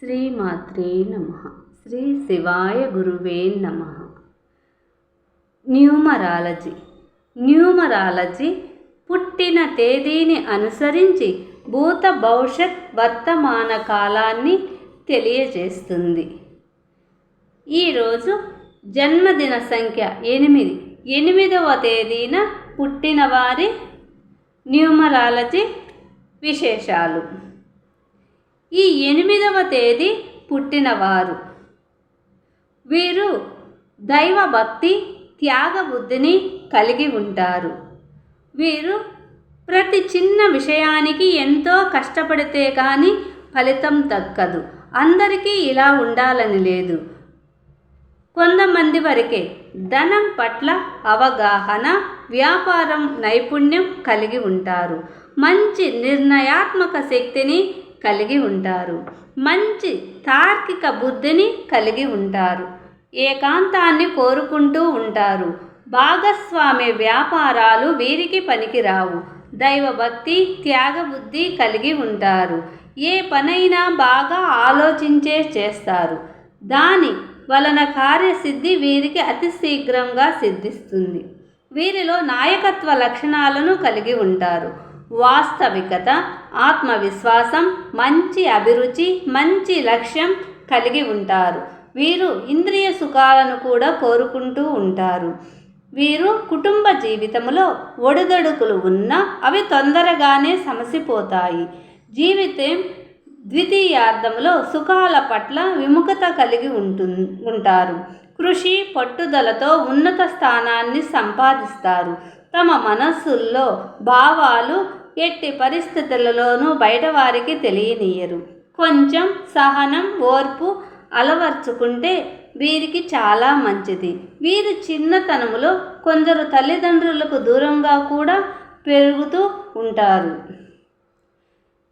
శ్రీమాత్రే నమ. శ్రీ శివాయ గురువే నమ. న్యూమరాలజీ. న్యూమరాలజీ పుట్టిన తేదీని అనుసరించి భూత భవిష్యత్ వర్తమాన కాలాన్ని తెలియజేస్తుంది. ఈరోజు జన్మదిన సంఖ్య ఎనిమిది. ఎనిమిదవ తేదీన పుట్టిన వారి న్యూమరాలజీ విశేషాలు. ఈ ఎనిమిదవ తేదీ పుట్టినవారు. వీరు దైవభక్తి త్యాగబుద్ధిని కలిగి ఉంటారు. వీరు ప్రతి చిన్న విషయానికి ఎంతో కష్టపడితే కానీ ఫలితం దక్కదు అందరికీ ఇలా ఉండాలని లేదు. కొంతమంది వరకే ధనం పట్ల అవగాహన వ్యాపారం నైపుణ్యం కలిగి ఉంటారు. మంచి నిర్ణయాత్మక శక్తిని కలిగి ఉంటారు. మంచి తార్కిక బుద్ధిని కలిగి ఉంటారు. ఏకాంతాన్ని కోరుకుంటూ ఉంటారు. భాగస్వామి వ్యాపారాలు వీరికి పనికిరావు. దైవభక్తి త్యాగబుద్ధి కలిగి ఉంటారు. ఏ పనైనా బాగా ఆలోచించే చేస్తారు. దాని వలన కార్యసిద్ధి వీరికి అతి శీఘ్రంగా సిద్ధిస్తుంది. వీరిలో నాయకత్వ లక్షణాలను కలిగి ఉంటారు. వాస్తవికత ఆత్మవిశ్వాసం మంచి అభిరుచి మంచి లక్ష్యం కలిగి ఉంటారు. వీరు ఇంద్రియ సుఖాలను కూడా కోరుకుంటూ ఉంటారు. వీరు కుటుంబ జీవితంలో ఒడిదొడుకులు ఉన్నా అవి తొందరగానే సమసిపోతాయి. జీవితం ద్వితీయార్థంలో సుఖాల పట్ల విముఖత కలిగి ఉంటు ఉంటారు. కృషి పట్టుదలతో ఉన్నత స్థానాన్ని సంపాదిస్తారు. తమ మనస్సుల్లో భావాలు ఎట్టి పరిస్థితులలోనూ బయటవారికి తెలియనీయరు. కొంచెం సహనం ఓర్పు అలవర్చుకుంటే వీరికి చాలా మంచిది. వీరు చిన్నతనములో కొందరు తల్లిదండ్రులకు దూరంగా కూడా పెరుగుతూ ఉంటారు.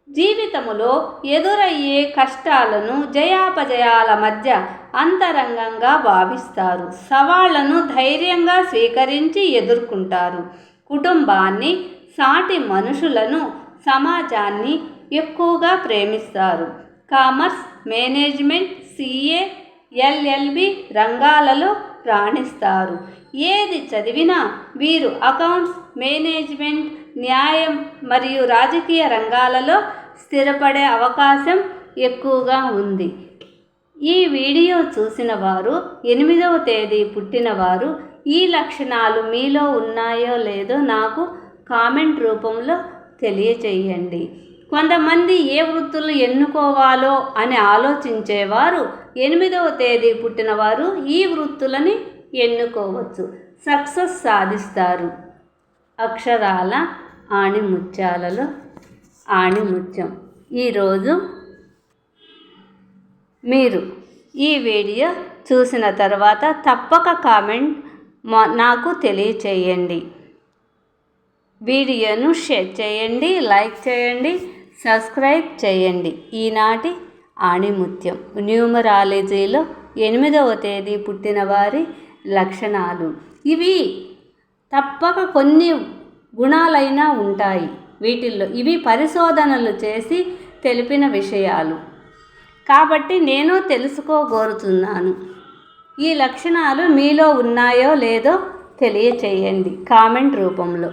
జీవితములో ఎదురయ్యే కష్టాలను జయాపజయాల మధ్య అంతరంగంగా భావిస్తారు. సవాళ్ళను ధైర్యంగా స్వీకరించి ఎదుర్కొంటారు. కుటుంబాన్ని సాటి మనుషులను సమాజాన్ని ఎక్కువగా ప్రేమిస్తారు. కామర్స్ మేనేజ్మెంట్ సిఏ ఎల్ఎల్బి రంగాలలో రాణిస్తారు. ఏది చదివినా వీరు అకౌంట్స్ మేనేజ్మెంట్ న్యాయం మరియు రాజకీయ రంగాలలో స్థిరపడే అవకాశం ఎక్కువగా ఉంది. ఈ వీడియో చూసిన వారు ఎనిమిదవ తేదీ పుట్టినవారు ఈ లక్షణాలు మీలో ఉన్నాయో లేదో నాకు కామెంట్ రూపంలో తెలియచేయండి. కొంతమంది ఏ వృత్తులు ఎన్నుకోవాలో అని ఆలోచించేవారు ఎనిమిదవ తేదీ పుట్టినవారు ఈ వృత్తులని ఎన్నుకోవచ్చు. సక్సెస్ సాధిస్తారు. అక్షరాల ఆణిముత్యాలలో ఆణిముత్యం. ఈరోజు మీరు ఈ వీడియో చూసిన తర్వాత తప్పక కామెంట్ నాకు తెలియచేయండి. వీడియోను షేర్ చేయండి లైక్ చేయండి సబ్స్క్రైబ్ చేయండి. ఈనాటి ఆణిముత్యం. న్యూమరాలజీలో ఎనిమిదవ తేదీ పుట్టిన వారి లక్షణాలు. ఇవి తప్పక కొన్ని గుణాలైనా ఉంటాయి. వీటిల్లో ఇవి పరిశోధనలు చేసి తెలిపిన విషయాలు. కాబట్టి నేను తెలుసుకోగోరుతున్నాను. ఈ లక్షణాలు మీలో ఉన్నాయో లేదో తెలియచేయండి కామెంట్ రూపంలో.